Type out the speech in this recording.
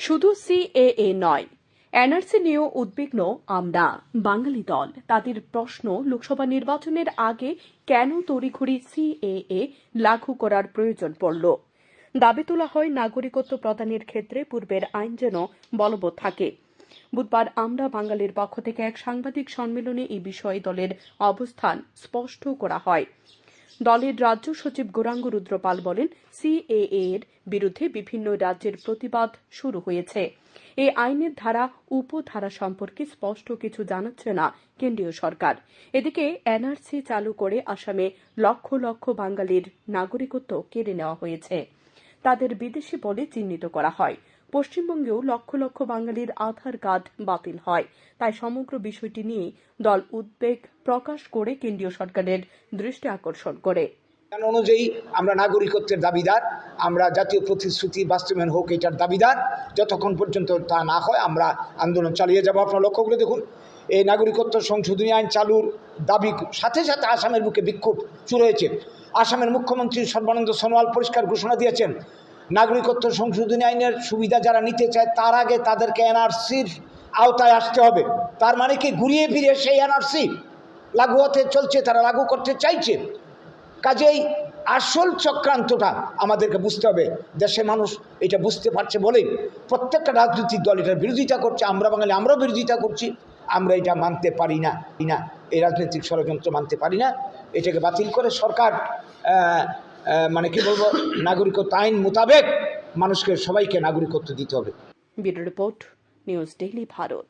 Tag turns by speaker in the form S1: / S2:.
S1: শুধু সিএএ নয়, এনআরসি নিয়েও উদ্বিগ্ন আমরা। বাঙালি দল, তাদের প্রশ্ন লোকসভা নির্বাচনের আগে কেন তড়িঘড়ি সিএএ লাঘু করার প্রয়োজন পড়ল? দাবি তোলা হয় নাগরিকত্ব প্রদানের ক্ষেত্রে পূর্বের আইন যেন বলবৎ থাকে। বুধবার আমরা বাঙালির পক্ষ থেকে এক সাংবাদিক সম্মেলনে এই বিষয়ে দলের অবস্থান স্পষ্ট করা হয়। দলের রাজ্য সচিব গৌরাঙ্গ রুদ্রপাল বলেন, সিএএ এর বিরুদ্ধে বিভিন্ন রাজ্যের প্রতিবাদ শুরু হয়েছে। এই আইনের ধারা, উপধারা সম্পর্কে স্পষ্ট কিছু জানাচ্ছে না কেন্দ্রীয় সরকার। এদিকে এনআরসি চালু করে আসামে লক্ষ লক্ষ বাঙালির নাগরিকত্ব কেড়ে নেওয়া হয়েছে। তাদের বিদেশি বলে চিহ্নিত করা হয়। পশ্চিমবঙ্গেও লক্ষ লক্ষ বাঙালির আধার কার্ড বাতিল হয়। তাই সমগ্র বিষয়টি নিয়ে দল উদ্বেগ প্রকাশ করে কেন্দ্রীয় সরকারের দৃষ্টি আকর্ষণ করে।
S2: অনুযায়ী আমরা নাগরিকত্বের দাবিদার, আমরা জাতীয় প্রতিশ্রুতি বাস্তবায়ন হোক এটার দাবিদার। যতক্ষণ পর্যন্ত তা না হয়, আমরা আন্দোলন চালিয়ে যাব। আপনারা লক্ষ্য করে দেখুন, এই নাগরিকত্ব সংশোধনী আইন চালুর দাবি, সাথে সাথে আসামের বুকে বিক্ষোভ শুরু হয়েছে। আসামের মুখ্যমন্ত্রী সর্বানন্দ সোনোয়াল পরিষ্কার ঘোষণা দিয়েছেন নাগরিকত্ব সংশোধনী আইনের সুবিধা যারা নিতে চায়, তার আগে তাদেরকে এনআরসির আওতায় আসতে হবে। তার মানে কি ঘুরিয়ে ফিরিয়ে সেই এনআরসি লাগু হতে চলছে, তারা লাগু করতে চাইছে। কাজেই আসল চক্রান্তটা আমাদেরকে বুঝতে হবে। দেশের মানুষ এটা বুঝতে পারছে বলেই প্রত্যেকটা রাজনৈতিক দল এটার বিরোধিতা করছে, আমরা বাঙালি আমরাও বিরোধিতা করছি, আমরা এটা মানতে পারি না না। এই রাজনৈতিক ষড়যন্ত্র মানতে পারি না। এটাকে বাতিল করে সরকার মানে কি বলব, নাগরিকত্ব আইন মোতাবেক মানুষকে সবাইকে নাগরিকত্ব দিতে হবে।
S1: Bureau report, news daily Bharat.